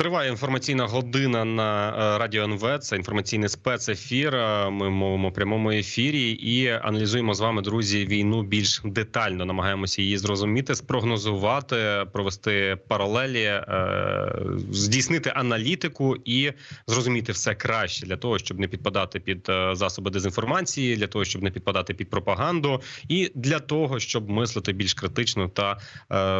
Триває інформаційна година на е, радіо НВ. Це інформаційний спецефір. Е, Ми мовимо в прямому ефірі і аналізуємо з вами, друзі, війну більш детально. Намагаємося її зрозуміти, спрогнозувати, провести паралелі, е, здійснити аналітику і зрозуміти все краще для того, щоб не підпадати під засоби дезінформації, для того, щоб не підпадати під пропаганду, і для того, щоб мислити більш критично та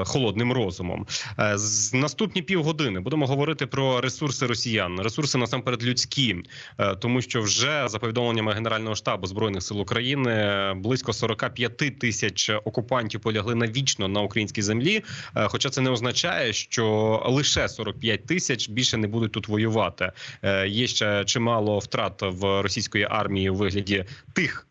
холодним розумом. З наступні півгодини будемо говорити про ресурси росіян, ресурси насамперед людські, е, тому що вже за повідомленнями Генерального штабу збройних сил України близько 45 тисяч окупантів полягли навічно на українській землі. Е, Хоча це не означає, що лише 45 тисяч більше не будуть тут воювати. Е, Є ще чимало втрат в російської армії у вигляді тих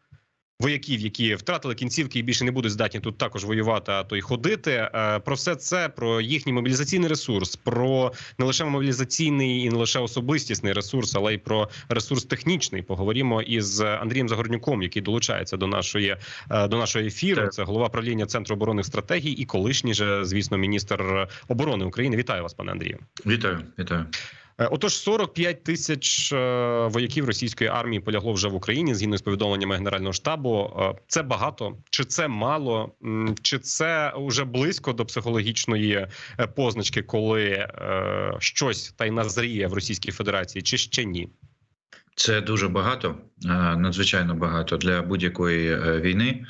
вояків, які втратили кінцівки і більше не будуть здатні тут також воювати, а то й ходити. Е, Про все це про їхній мобілізаційний ресурс, про не лише мобілізаційний і не лише особистісний ресурс, але й про ресурс технічний. Поговоримо із Андрієм Загорнюком, який долучається до нашої е, до нашого ефіру. Це голова правління центру оборонних стратегій і колишній же, звісно, міністр оборони України. Вітаю вас, пане Андрію. Вітаю, вітаю. Е, Отож, 45 тисяч е, вояків російської армії полягло вже в Україні згідно з повідомленнями Генерального штабу. Е, Це багато чи це мало, чи це вже близько до психологічної позначки, коли щось та й назріє в Російській Федерації, чи ще ні? Це дуже багато, е, надзвичайно багато для будь-якої е, війни.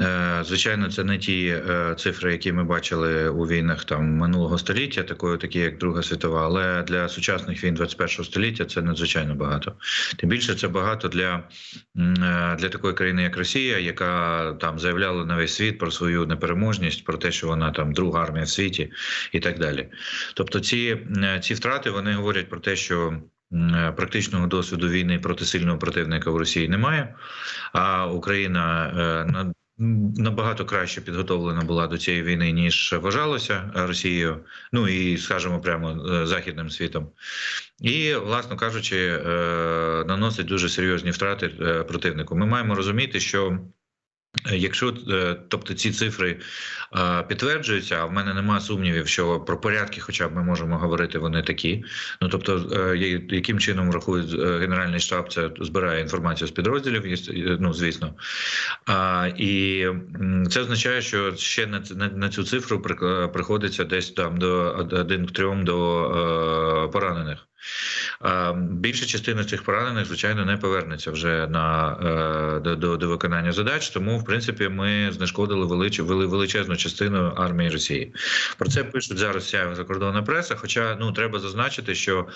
Е, Звичайно, це не ті цифри, які ми бачили у війнах там минулого століття, такої, такі як Друга світова, але для сучасних війн 21 століття це надзвичайно багато. Тим більше це багато для, для такої країни, як Росія, яка там заявляла на весь світ про свою непереможність, про те, що вона там друга армія в світі, і так далі. Тобто, ці, ці втрати вони говорять про те, що. М, Практичного досвіду війни проти сильного противника в Росії немає. А Україна е, на- набагато краще підготовлена була до цієї війни ніж вважалося Росією. Ну і скажімо прямо е, західним світом. І, власно кажучи, е, наносить дуже серйозні втрати е, противнику. Ми маємо розуміти, що. Е, Якщо е, тобто ці цифри е, підтверджуються, а в мене немає сумнівів, що про порядки, хоча б ми можемо говорити, вони такі. Ну тобто, яким чином рахує е, генеральний штаб, це збирає інформацію з підрозділів, ну звісно. І це означає, що ще на, цю цифру приходиться десь там до один к трьом до поранених. Більша частина цих поранених, звичайно, не повернеться вже на е, до, до, до виконання задач. Тому, в принципі, ми знешкодили велич, величезну частину армії Росії. Про це пишуть зараз вся закордонна преса. Хоча ну треба зазначити, що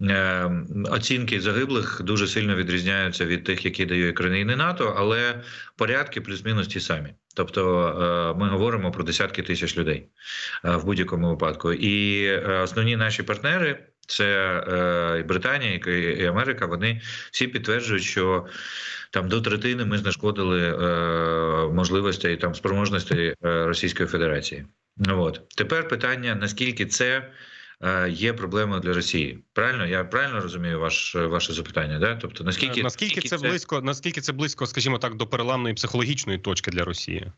е, оцінки загиблих дуже сильно відрізняються від тих, які дають країни НАТО, але порядки плюс-мінус ті самі. Тобто е, ми говоримо про десятки тисяч людей е, в будь-якому випадку. І основні наші партнери. Це е, і Британія, і, і Америка. Вони всі підтверджують, що там до третини ми знешкодили е, можливостей там спроможностей е, Російської Федерації. Ну от тепер питання: наскільки це є проблемою для Росії? Правильно, я правильно розумію ваш ваше запитання? Да? Тобто, наскільки Е, наскільки це близько, наскільки це близько, скажімо так, до переламної психологічної точки для Росії?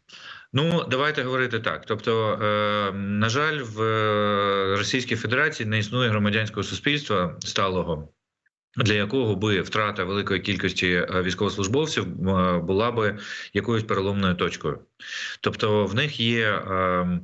Ну, давайте говорити так. Тобто, е, на жаль, в е, Російській Федерації не існує громадянського суспільства сталого. Для якого би втрата великої кількості е, військовослужбовців е, була би якоюсь переломною точкою, тобто в них є е,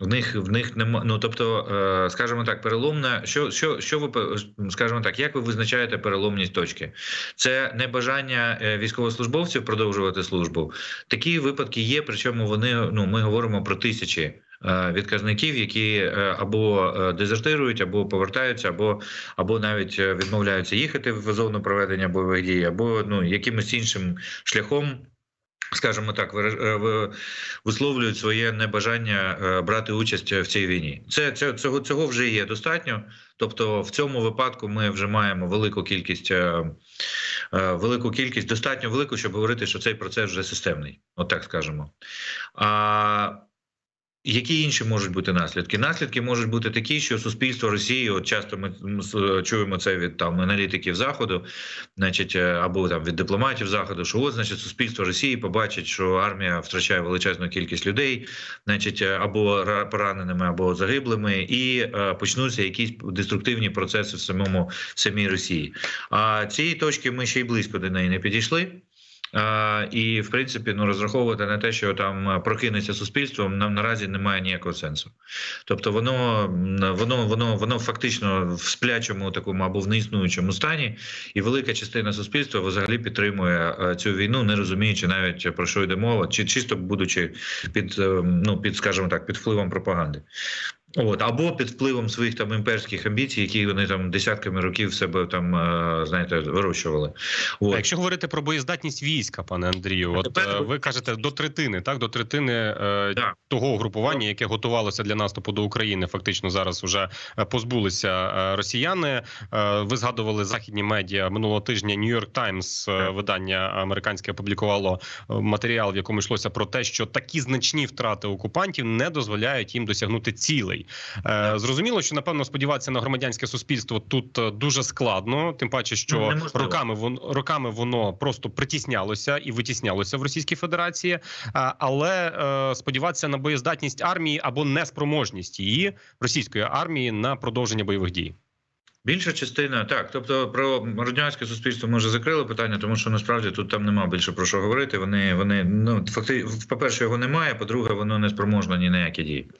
в них в них нема. Ну тобто, е, скажімо так, переломна. Що що, що ви пе- скажімо так, як ви визначаєте переломність точки? Це не бажання е, військовослужбовців продовжувати службу. Такі випадки є, причому вони ну ми говоримо про тисячі. е, Відказників, які е, або е, дезертирують, або повертаються, або або навіть е, відмовляються їхати в зону проведення бойових дій, або ну якимось іншим шляхом скажімо так, е, висловлюють своє небажання е, брати участь в цій війні. Це, це цього цього вже є достатньо. Тобто, в цьому випадку ми вже маємо велику кількість, е, велику кількість, достатньо велику, щоб говорити, що цей процес вже системний. От так скажемо. А Які інші можуть бути наслідки? Наслідки можуть бути такі, що суспільство Росії, от часто ми чуємо це від там аналітиків заходу, значить, е, або там від дипломатів заходу, що от значить суспільство Росії побачить, що армія втрачає величезну кількість людей, значить, е, або ра- пораненими, або загиблими, і е, почнуться якісь деструктивні процеси в самому в самій Росії. А цієї точки ми ще й близько до неї не підійшли. І в принципі, ну розраховувати на те, що там е, прокинеться суспільство, нам наразі немає ніякого сенсу. Тобто, воно воно воно воно фактично в сплячому такому або в неіснуючому стані, і велика частина суспільства взагалі підтримує е, цю війну, не розуміючи навіть про що йде мова, чи чисто будучи під е, ну під, скажімо так, під впливом пропаганди. От або під впливом своїх там імперських амбіцій, які вони там десятками років себе там е, знаєте вирощували. А якщо говорити про боєздатність війська, пане Андрію, от тепер- е, ви кажете до третини, так до третини е, Так. того угрупування, яке готувалося для наступу до України, фактично зараз вже позбулися росіяни. Ви згадували західні медіа минулого тижня. Нью-Йорк Таймс, видання американське, опублікувало матеріал, в якому йшлося про те, що такі значні втрати окупантів не дозволяють їм досягнути цілей. Е, Зрозуміло, що напевно сподіватися на громадянське суспільство тут е, дуже складно, тим паче, що Ну, роками воно роками воно просто притіснялося і витіснялося в Російській Федерації, але е, сподіватися на боєздатність армії або неспроможність її російської армії на продовження бойових дій. Більша частина так, тобто про радянське суспільство ми вже закрили питання, тому що насправді тут там нема більше про що говорити. Вони вони ну фактично, по-перше, його немає. По-друге, воно не спроможно ні на які дії.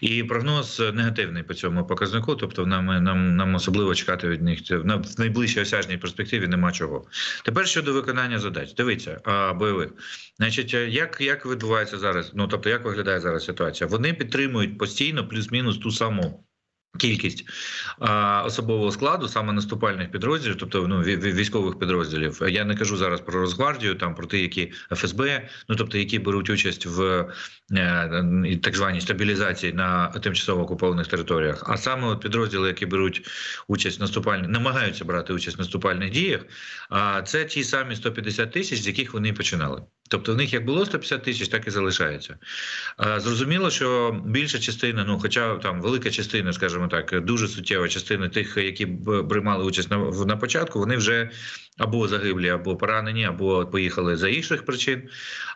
І прогноз негативний по цьому показнику. Тобто, нам нам нам особливо чекати від них в найближчій осяжній перспективі нема чого. Тепер щодо виконання задач, дивіться а, бойових. Значить, як, як відбувається зараз? Ну тобто, як виглядає зараз ситуація? Вони підтримують постійно плюс-мінус ту саму. Кількість а, особового складу, саме наступальних підрозділів, тобто ну ві- ві- військових підрозділів. Я не кажу зараз про Росгвардію, там про ті, які ФСБ, ну тобто які беруть участь в е, так званій стабілізації на тимчасово окупованих територіях. А саме от підрозділи, які беруть участь в наступальних, намагаються брати участь в наступальних діях. А це ті самі 150 тисяч, з яких вони починали. Тобто в них як було 150 тисяч, так і залишається. Зрозуміло, що більша частина, ну хоча там велика частина, скажімо так, дуже суттєва частина тих, які приймали участь на, на початку, вони вже або загиблі, або поранені, або поїхали за інших причин,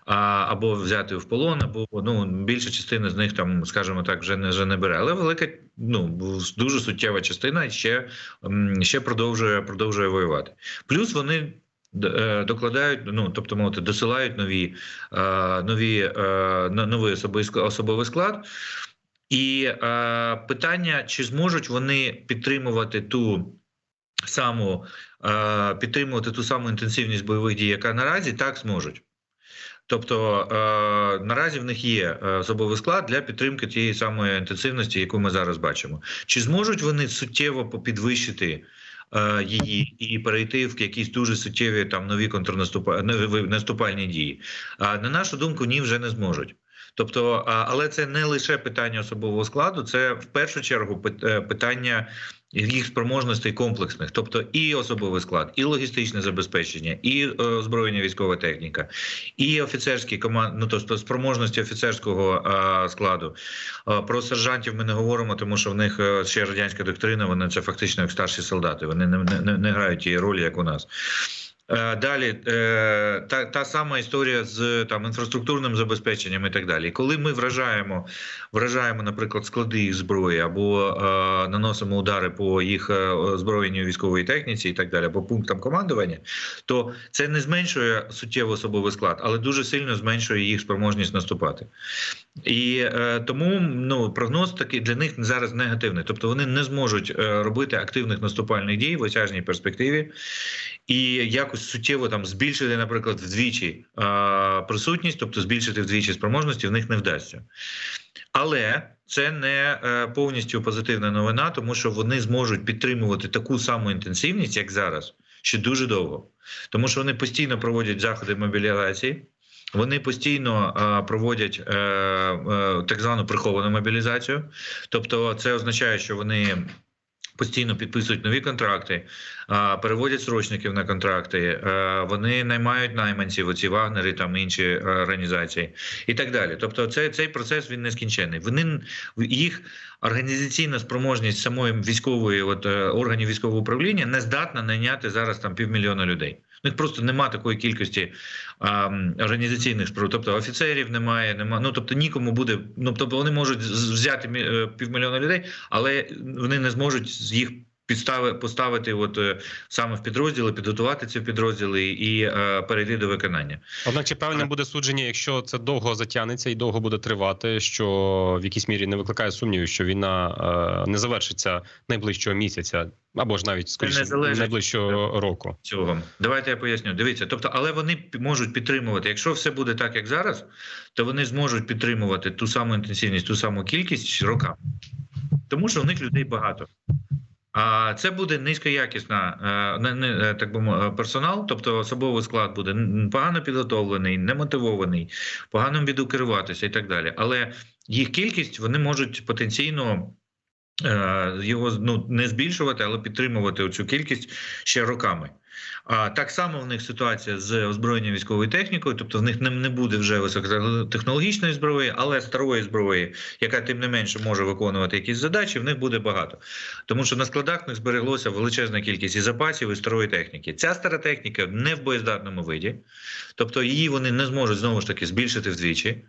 або взяти в полон, або ну більша частина з них там, скажімо так, вже не вже не бере. Але велика, ну дуже суттєва частина ще, ще продовжує продовжує воювати. Плюс вони. Е, Докладають, ну тобто мовити, досилають нові, е, нові е, новий особовий склад. І питання, чи зможуть вони підтримувати ту саму підтримувати ту саму інтенсивність бойових дій, яка наразі так зможуть. Тобто наразі в них є особовий склад для підтримки тієї самої інтенсивності, яку ми зараз бачимо. Чи зможуть вони суттєво попідвищити е, її і перейти в якісь дуже суттєві там нові контрнаступальні наступальні дії? А на нашу думку, ні, вже не зможуть. Тобто, але це не лише питання особового складу, це в першу чергу е, питання їх спроможностей комплексних, тобто і особовий склад, і логістичне забезпечення, і е, озброєння військова техніка, і офіцерські команди, ну тобто спроможності офіцерського а, складу. А, про сержантів ми не говоримо, тому що в них е, ще радянська доктрина. Вони це фактично як старші солдати. Вони не, не, не грають тієї ролі, як у нас. Е, Далі е, та, та сама історія з там інфраструктурним забезпеченням і так далі. Коли ми вражаємо, вражаємо, наприклад, склади їх зброї або е, наносимо удари по їх е, озброєнню військової техніці і так далі, або пунктам командування, то це не зменшує суттєво особовий склад, але дуже сильно зменшує їх спроможність наступати. І е, тому ну прогноз такий для них зараз негативний. Тобто вони не зможуть е, робити активних наступальних дій в осяжній перспективі і якось суттєво там збільшити, наприклад, вдвічі е, присутність, тобто збільшити вдвічі спроможності, в них не вдасться. Але це не е, повністю позитивна новина, тому що вони зможуть підтримувати таку саму інтенсивність, як зараз, ще дуже довго, тому що вони постійно проводять заходи мобілізації. Вони постійно е, проводять е, е, так звану приховану мобілізацію, тобто це означає, що вони Постійно підписують нові контракти, переводять срочників на контракти. Вони наймають найманців, оці вагнери, там інші організації, і так далі. Тобто, цей, цей процес він нескінченний. Вони їх організаційна спроможність самої військової, от органів військового управління, не здатна найняти зараз там півмільйона людей. У них просто нема такої кількості а, організаційних спроб. Тобто офіцерів немає, нема. Ну тобто нікому буде. Ну тобто вони можуть взяти е, півмільйона людей, але вони не зможуть з їх підстави поставити, от е, саме в підрозділи, підготувати ці підрозділи і е, перейти до виконання. Однак чи правильним буде судження, якщо це довго затягнеться і довго буде тривати, що в якійсь мірі не викликає сумнівів, що війна е, не завершиться найближчого місяця або ж навіть скоріше найближчого року. цього. Давайте я поясню. Дивіться, тобто, але вони можуть підтримувати. Якщо все буде так, як зараз, то вони зможуть підтримувати ту саму інтенсивність, ту саму кількість роками, тому що у них людей багато. А це буде низькоякісна е, е, так би персонал, тобто особовий склад буде погано підготовлений, немотивований, погано буде керуватися і так далі. Але їх кількість вони можуть потенційно е, його ну, не збільшувати, але підтримувати цю кількість ще роками. А так само в них ситуація з озброєнням військовою технікою, тобто в них не, буде вже високотехнологічної зброї, але старої зброї, яка тим не менше може виконувати якісь задачі, в них буде багато. Тому що на складах в них збереглося величезна кількість і запасів, і старої техніки. Ця стара техніка не в боєздатному виді, тобто її вони не зможуть знову ж таки збільшити вдвічі.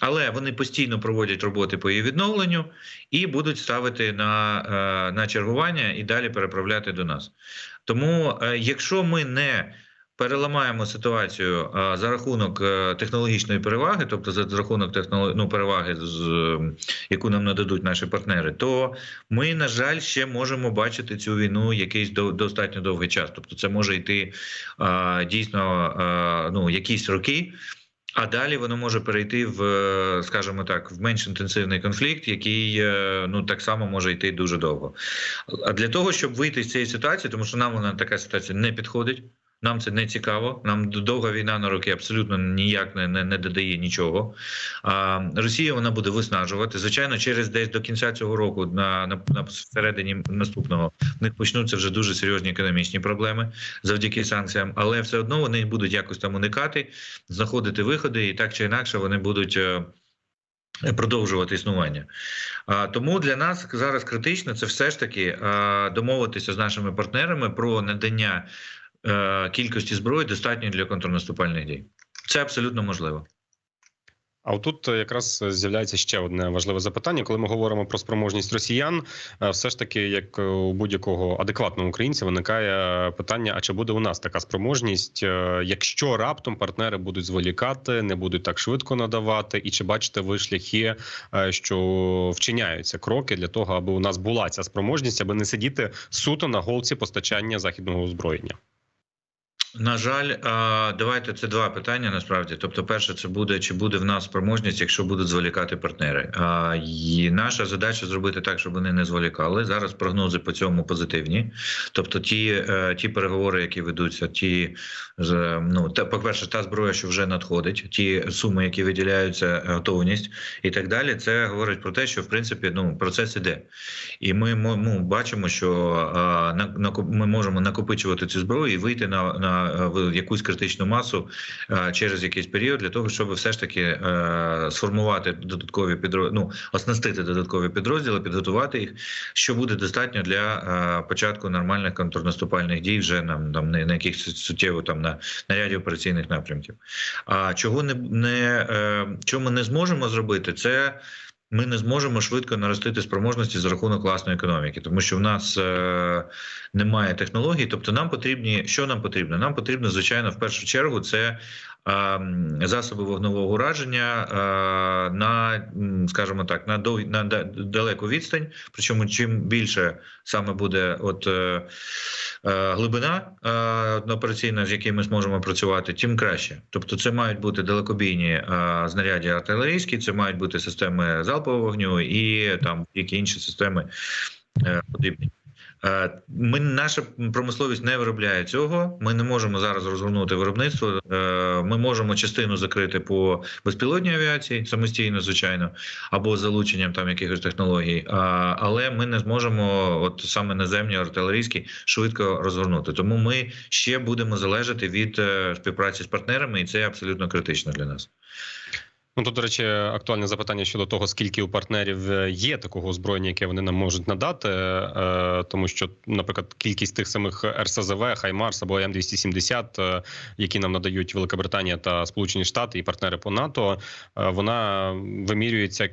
Але вони постійно проводять роботи по її відновленню і будуть ставити на, е, на чергування і далі переправляти до нас. Тому, е, якщо ми не переламаємо ситуацію е, за рахунок е, технологічної переваги, тобто за рахунок технолог... ну, переваги, е, яку нам нададуть наші партнери, то ми, на жаль, ще можемо бачити цю війну якийсь до, достатньо довгий час. Тобто, це може йти дійсно ну, якісь роки. А далі воно може перейти в, е, скажімо так, в менш інтенсивний конфлікт, який е, ну так само може йти дуже довго. А для того, щоб вийти з цієї ситуації, тому що нам вона така ситуація не підходить. Нам це не цікаво. Нам довга війна на роки абсолютно ніяк не, не, не додає нічого. А Росія вона буде виснажувати. Звичайно, через десь до кінця цього року, на, на, на середині наступного, в них почнуться вже дуже серйозні економічні проблеми завдяки санкціям, але все одно вони будуть якось там уникати, знаходити виходи, і так чи інакше вони будуть. е, Продовжувати існування, а тому для нас зараз критично це все ж таки домовитися з нашими партнерами про надання кількості зброї достатньої для контрнаступальних дій. Це абсолютно можливо. А отут е, якраз з'являється ще одне важливе запитання. Коли ми говоримо про спроможність росіян, е, все ж таки, як у будь-якого адекватного українця, виникає питання: а чи буде у нас така спроможність, е, якщо раптом партнери будуть зволікати, не будуть так швидко надавати, і чи бачите ви шляхи, е, що вчиняються кроки для того, аби у нас була ця спроможність, аби не сидіти суто на голці постачання західного озброєння? На жаль, давайте це два питання. Насправді, тобто, перше, це буде чи буде в нас спроможність, якщо будуть зволікати партнери. І наша задача зробити так, щоб вони не зволікали. Зараз прогнози по цьому позитивні. Тобто, ті, е, ті переговори, які ведуться, ті ну та по перше, та зброя, що вже надходить, ті суми, які виділяються, готовність і так далі. Це говорить про те, що в принципі ну процес іде, і ми ну, бачимо, що на, ми можемо накопичувати цю зброю і вийти на, на е, в якусь критичну масу е, через якийсь період для того, щоб все ж таки е, сформувати додаткові підрозділи, ну, оснастити додаткові підрозділи, підготувати їх, що буде достатньо для е, початку нормальних контрнаступальних дій вже на, там, на, якихось суттєво там на, на ряді операційних напрямків. А чого не, не е, ми не зможемо зробити, це. Ми не зможемо швидко наростити спроможності за рахунок власної економіки, тому що в нас е, немає технологій. Тобто, нам потрібні, що нам потрібно? Нам потрібно, звичайно, в першу чергу, це засоби вогневого ураження на, скажімо так, на дов, на далеку відстань. Причому чим більше саме буде от е, е, глибина е, операційна, з якою ми зможемо працювати, тим краще. Тобто, це мають бути далекобійні знаряддя артилерійські, це мають бути системи залпового вогню і там які інші системи е, потрібні. Е, Ми наша промисловість не виробляє цього. Ми не можемо зараз розгорнути виробництво. Е, Ми можемо частину закрити по безпілотній авіації самостійно, звичайно, або залученням там якихось технологій. Але ми не зможемо, от саме наземні артилерійські, швидко розгорнути. Тому ми ще будемо залежати від е, співпраці з партнерами, і це абсолютно критично для нас. Ну тут, до речі, актуальне запитання щодо того, скільки у партнерів е, є такого озброєння, яке вони нам можуть надати, е, тому що, наприклад, кількість тих самих РСЗВ, Хаймарс або М270, е, які нам надають Велика Британія та Сполучені Штати і партнери по НАТО, вона вимірюється.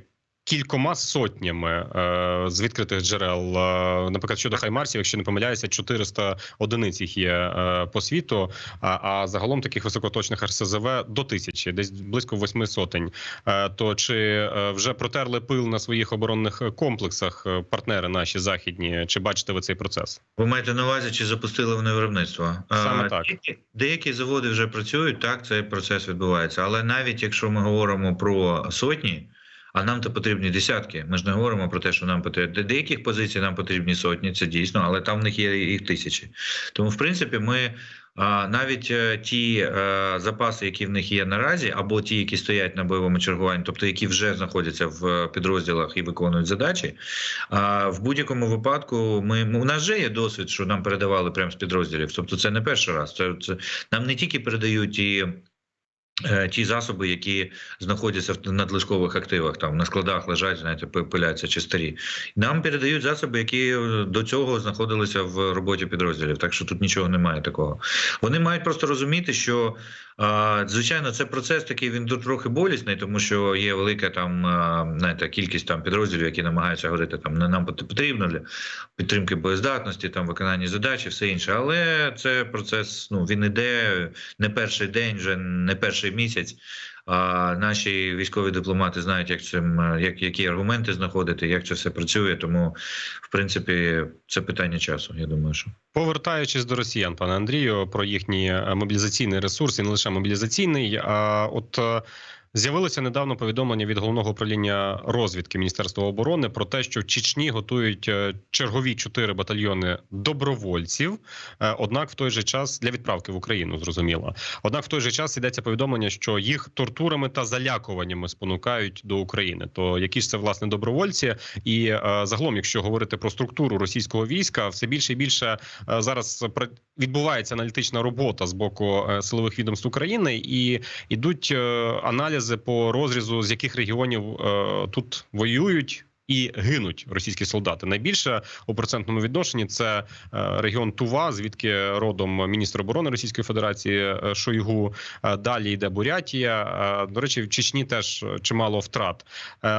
Кількома сотнями е, з відкритих джерел, Е, наприклад, щодо Хаймарсів, якщо не помиляюся, 400 одиниць їх є е, по світу. А, а загалом таких високоточних РСЗВ до тисячі, десь близько восьми сотень. Е, То чи вже протерли пил на своїх оборонних комплексах партнери наші західні? Чи бачите ви цей процес? Ви маєте на увазі, чи запустили вони виробництво? Саме так. Деякі, деякі заводи вже працюють, так цей процес відбувається. Але навіть якщо ми говоримо про сотні, а нам то потрібні десятки. Ми ж не говоримо про те, що нам потрібні Де- деяких позицій нам потрібні сотні, це дійсно, але там в них є їх тисячі. Тому, в принципі, ми. Навіть е, ті е, запаси, які в них є наразі, або ті, які стоять на бойовому чергуванні, тобто які вже знаходяться в підрозділах і виконують задачі. В будь-якому випадку ми у нас вже є досвід, що нам передавали прямо з підрозділів. Тобто, це не перший раз. Це, це нам не тільки передають ті. Е, Ті засоби, які знаходяться в надлишкових активах, там на складах лежать, знаєте, пи- пиляться чи старі. Нам передають засоби, які до цього знаходилися в роботі підрозділів. Так що тут нічого немає такого. Вони мають просто розуміти, що звичайно, це процес такий він трохи болісний, тому що є велика там знаєте, кількість там підрозділів, які намагаються говорити там не нам потрібно для підтримки боєздатності, там виконання задач і все інше. Але це процес. Ну він іде не перший день, вже не перший місяць. А наші військові дипломати знають, як цим е, як які аргументи знаходити, як це все працює. Тому, в принципі, це питання часу. Я думаю, що. Повертаючись до росіян, пане Андрію, про їхній е, мобілізаційний ресурс і не лише мобілізаційний. А от е, з'явилося недавно повідомлення від головного управління розвідки Міністерства оборони про те, що в Чечні готують е, чергові чотири батальйони добровольців. Е, Однак, в той же час для відправки в Україну зрозуміло. Однак, в той же час йдеться повідомлення, що їх тортурами та залякуваннями спонукають до України. То які ж це власне добровольці? І е, загалом, якщо говорити про структуру російського війська, все більше і більше зараз відбувається аналітична робота з боку силових відомств України, і йдуть е, аналізи по розрізу, з яких регіонів е, тут воюють. І гинуть російські солдати. Найбільше у процентному відношенні це е, регіон Тува, звідки родом міністр оборони Російської Федерації е, Шойгу. Е, Далі йде Бурятія. До речі, в Чечні теж чимало втрат.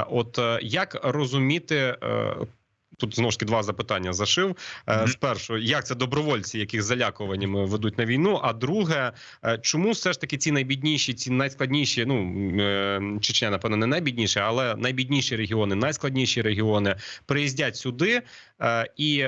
От як розуміти тут знову ж таки два запитання зашив. Е, Мгм. Спершу, як це добровольці, яких залякуваннями ведуть на війну? А друге, е, чому все ж таки ці найбідніші, ці найскладніші, ну е, Чечня, напевно, не найбідніше, але найбідніші регіони, найскладніші регіони приїздять сюди і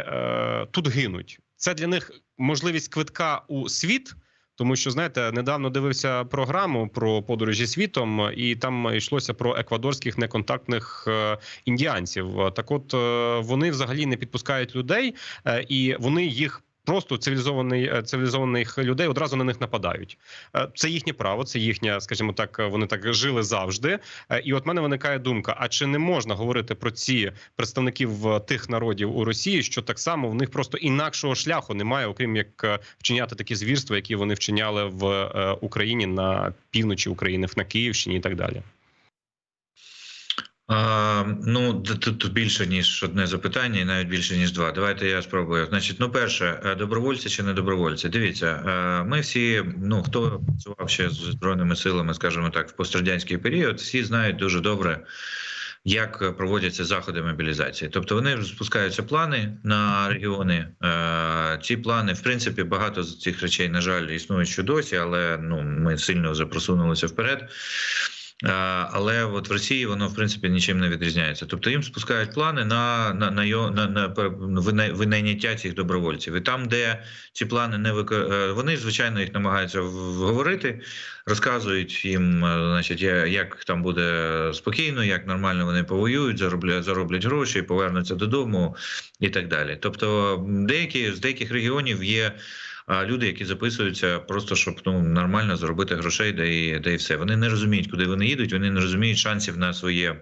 тут гинуть. Це для них можливість квитка у світ. Тому що знаєте, недавно дивився програму про подорожі світом, і там йшлося про еквадорських неконтактних е, індіанців. Так, от е, вони взагалі не підпускають людей, е, і вони їх. Просто цивілізований е, цивілізованих людей одразу на них нападають. Е, Це їхнє право, це їхня, скажімо так, е, вони так жили завжди. І от мене виникає думка: а чи не можна говорити про ці представників тих народів у Росії, що так само в них просто інакшого шляху немає, окрім як вчиняти такі звірства, які вони вчиняли в Україні на півночі України, на Київщині і так далі. А, ну, тут більше ніж одне запитання, і навіть більше ніж два. Давайте я спробую. Значить, ну, перше, е, добровольці чи не добровольці? Дивіться, е, ми всі, ну хто працював ще з збройними силами, скажімо так, в пострадянський період, всі знають дуже добре. Як проводяться заходи мобілізації, тобто вони спускаються плани на регіони. Е, ці плани, в принципі, багато з цих речей, на жаль, існують ще досі, але ну ми сильно вже просунулися вперед. А, Але от в Росії воно в принципі нічим не відрізняється. Тобто їм спускають плани на на, на, на, на винайняття цих добровольців. І там, де ці плани не вик... вони звичайно їх намагаються вговорити, розказують їм, е, значить, як там буде спокійно, як нормально вони повоюють, зароблять, зароблять гроші, повернуться додому і так далі. Тобто, деякі з деяких регіонів є. А, Люди, які записуються, просто щоб ну нормально заробити грошей, де і де і все. Вони не розуміють, куди вони їдуть. Вони не розуміють шансів на своє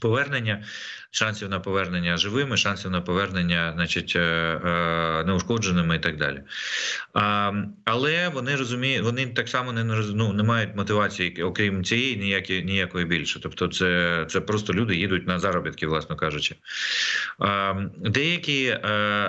повернення, шансів на повернення живими, шансів на повернення, значить, е, е, неушкодженими і так далі. Але вони розуміють, вони так само не ну, не мають мотивації, окрім цієї, ніякі, ніякої більше. Тобто, це, це просто люди їдуть на заробітки, власно кажучи. Деякі, е,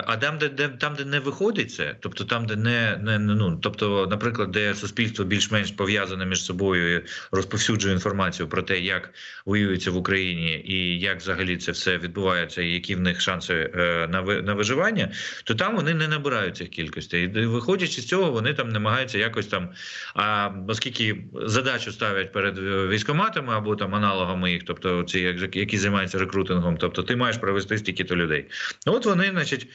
а там, де, де там, де не виходить це, тобто там, де не, не ну, тобто, наприклад, де суспільство більш-менш пов'язане між собою, розповсюджує інформацію про те, як воюється в Україні і як взагалі це все відбувається, і які в них шанси е, на виживання, то там вони не набирають цих кількостей. І виходячи з цього, вони там намагаються якось там. А оскільки задачу ставлять перед е, військоматами або там аналогами їх, тобто ці які займаються рекрутингом, тобто ти маєш провести стільки-то людей. От вони, значить,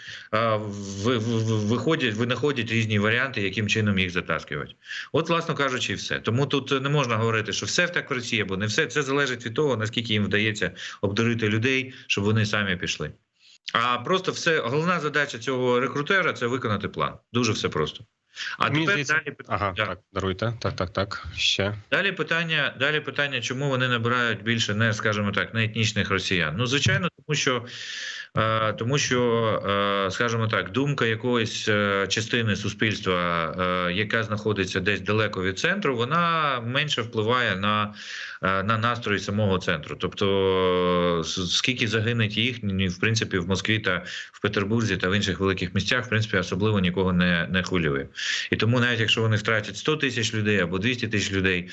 виходять, винаходять різні варіанти, яким чином їх затаскувати. От, власно кажучи, і все. Тому тут не можна говорити, що все так в Росії, бо не все це залежить від того, наскільки їм вдається обдурити людей, щоб вони самі пішли. А просто все головна задача цього рекрутера це виконати план. Дуже все просто. А Мені тепер здається- далі Ага, Да. так, даруйте. Так, так, так. Ще. Далі питання, далі питання, чому вони набирають більше не, скажімо так, не етнічних росіян. Ну, звичайно, тому що, е, тому що, е, скажімо так, думка якоїсь е, частини суспільства, яка знаходиться десь далеко від центру, вона менше впливає на, на настрої самого центру. Тобто, скільки загинуть їх, в принципі, в Москві та в Петербурзі та в інших великих місцях, в принципі, особливо нікого не, не хвилює. І тому, навіть якщо вони втратять 100 тисяч людей або 200 тисяч людей,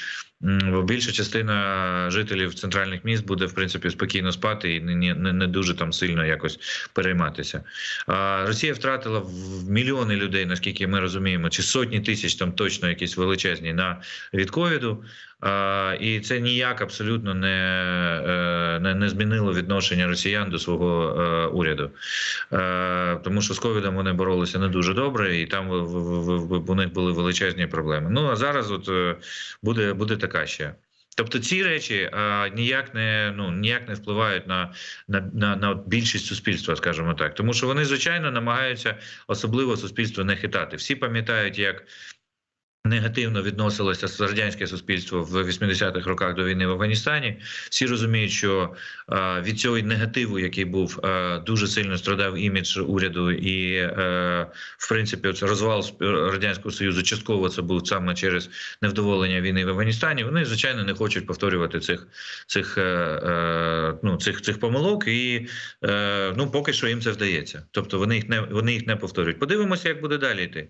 більша частина жителів центральних міст буде в принципі спокійно спати і не, не, не дуже там сильно якось перейматися. А Росія втратила в мільйони людей, наскільки ми розуміємо, чи сотні тисяч там точно якісь величезні на від ковіду. І це ніяк абсолютно не, е, не, не змінило відношення росіян до свого е, уряду. Е, тому що з ковідом вони боролися не дуже добре, і там у них були величезні проблеми. Ну а зараз от буде, буде така ще. Тобто ці речі а, ніяк не ну ніяк не впливають на, на, на, на більшість суспільства, скажімо так, тому що вони звичайно намагаються особливо суспільство не хитати. Всі пам'ятають, як негативно відносилося радянське суспільство в 80-х роках до війни в Афганістані. Всі розуміють, що е, від цього негативу, який був, е, дуже сильно страдав імідж уряду, і е, в принципі, оце розвал радянського союзу частково це був саме через невдоволення війни в Афганістані. Вони звичайно не хочуть повторювати цих цих, ну, цих, цих помилок, і ну поки що їм це вдається. Тобто вони їх не вони їх не повторюють. Подивимося, як буде далі йти.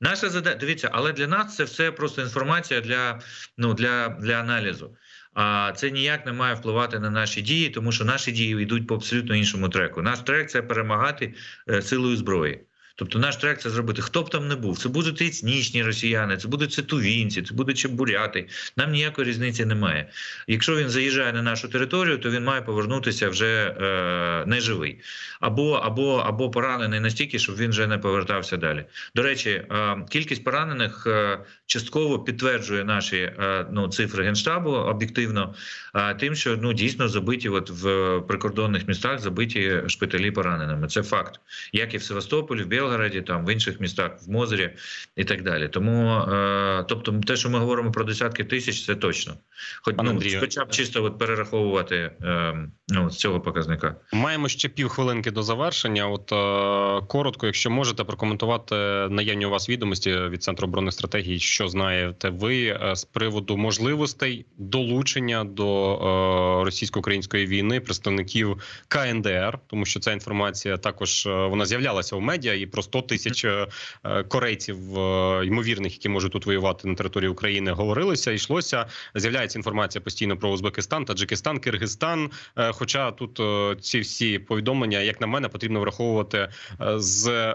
Наша задача, дивіться, але для нас це все просто інформація для, ну, для, для аналізу. А це ніяк не має впливати на наші дії, тому що наші дії йдуть по абсолютно іншому треку. Наш трек це перемагати е, силою зброї. Тобто наш трек це зробити, хто б там не був. Це будуть етнічні росіяни, це будуть це тувінці, це будуть чебуряти. Нам ніякої різниці немає. Якщо він заїжджає на нашу територію, то він має повернутися вже е, неживий. Або, або, або поранений настільки, щоб він вже не повертався далі. До речі, е, кількість поранених е, частково підтверджує наші е, ну, цифри генштабу об'єктивно, е, тим, що ну дійсно забиті, от в прикордонних містах забиті шпиталі пораненими. Це факт, як і в Севастополі, в Білгороді, там в інших містах, в Мозері і так далі. Тому, е, тобто, те, що ми говоримо про десятки тисяч, це точно. Хоч ну, хоча б чисто от перераховувати е, ну, з цього показника. Маємо ще півхвилинки до завершення. От е, коротко, якщо можете прокоментувати наявні у вас відомості від центру оборонних стратегій, що знаєте ви е, з приводу можливостей долучення до е, російсько-української війни представників КНДР, тому що ця інформація також е, вона з'являлася у медіа, і про 100 тисяч е, е, корейців е, ймовірних, які можуть тут воювати на території України, говорилося. Йшлося. З'являється інформація постійно про Узбекистан, Таджикистан, Киргизстан. Хоча тут ці всі повідомлення, як на мене, потрібно враховувати з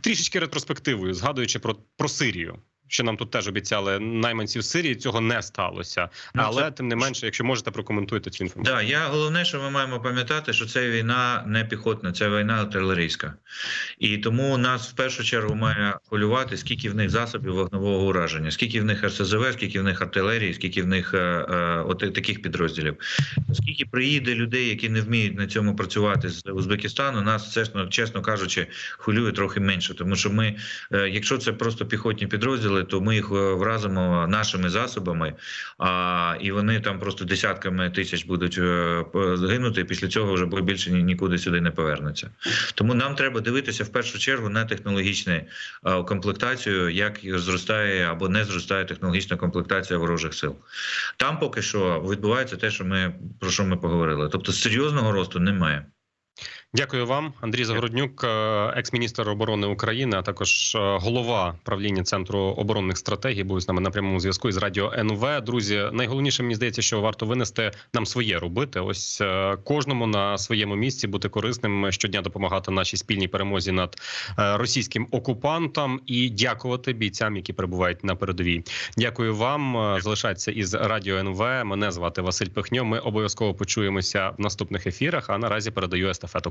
трішечки ретроспективою, згадуючи про, про Сирію. Що нам тут теж обіцяли найманців Сирії. Цього не сталося. Ну, Але це- тим не менше, якщо можете, прокоментуйте цю інформацію. Да, я головне, що ми маємо пам'ятати, що це війна не піхотна, це війна артилерійська. І тому нас в першу чергу має хвилювати, скільки в них засобів вогневого ураження, скільки в них РСЗВ, скільки в них артилерії, скільки в них е, е, от таких підрозділів. Скільки приїде людей, які не вміють на цьому працювати з Узбекистану, нас чесно, чесно кажучи, хвилює трохи менше, тому що ми, е, якщо це просто піхотні підрозділи, то ми їх е, вразимо нашими засобами, а, і вони там просто десятками тисяч будуть е, гинути. і Після цього вже більше нікуди сюди не повернуться. Тому нам треба дивитися в першу чергу на технологічну е, комплектацію, як зростає або не зростає технологічна комплектація ворожих сил. Там поки що відбувається те, що ми про що ми поговорили. Тобто серйозного росту немає. Дякую вам, Андрій Загороднюк, е, екс-міністр оборони України, а також е, голова правління центру оборонних стратегій. Був з нами на прямому зв'язку із радіо НВ. Друзі, найголовніше мені здається, що варто винести нам своє робити. Ось е, кожному на своєму місці бути корисним щодня допомагати нашій спільній перемозі над російським окупантом і дякувати бійцям, які перебувають на передовій. Дякую вам. Залишайтеся із радіо НВ. Мене звати Василь Пихньо. Ми обов'язково почуємося в наступних ефірах. А наразі передаю естафету